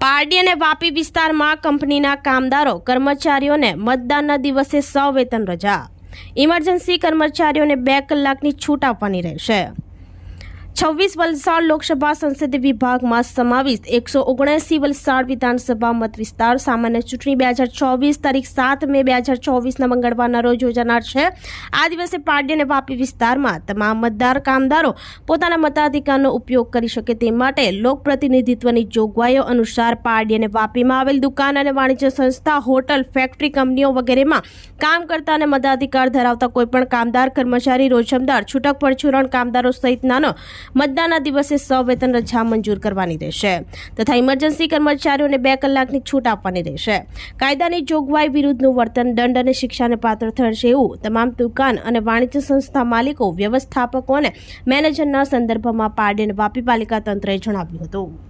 પારડી અને વાપી વિસ્તારમાં કંપનીના કામદારો, કર્મચારીઓને મતદાનના દિવસે સવેતન રજા. ઇમરજન્સી કર્મચારીઓને બે કલાકની છૂટ આપવાની રહેશે. છવ્વીસ વલસાડ લોકસભા સંસદીય વિભાગમાં સમાવિષ્ટ એકસો ઓગણસી વલસાડ વિધાનસભા મત વિસ્તાર. સામાન્ય ચૂંટણી બે હજાર ચોવીસ તારીખ સાત મે બે હજાર ચોવીસના મંગળવારના રોજ યોજાનાર છે. આ દિવસે પારડી અને વાપી વિસ્તારમાં તમામ મતદાર કામદારો પોતાના મતાધિકારનો ઉપયોગ કરી શકે તે માટે લોકપ્રતિનિધિત્વની જોગવાઈઓ અનુસાર પારડી અને વાપીમાં આવેલ દુકાન અને વાણિજ્ય સંસ્થા, હોટલ, ફેક્ટરી કંપનીઓ વગેરેમાં કામ કરતા અને મતાધિકાર ધરાવતા કોઈપણ કામદાર, કર્મચારી, રોજમદાર, છૂટક પરચુરણ કામદારો સહિતનાનો મતદાનના દિવસે સવેતન રજા મંજૂર કરવાની રહેશે. તથા ઇમરજન્સી કર્મચારીઓને બે કલાકની છૂટ આપવાની રહેશે. કાયદાની જોગવાઈ વિરુદ્ધનું વર્તન દંડ અને શિક્ષાને પાત્ર થશે એવું તમામ દુકાન અને વાણિજ્ય સંસ્થા માલિકો, વ્યવસ્થાપકો અને મેનેજરના સંદર્ભમાં પારડી અને વાપી પાલિકા તંત્રએ જણાવ્યું હતું.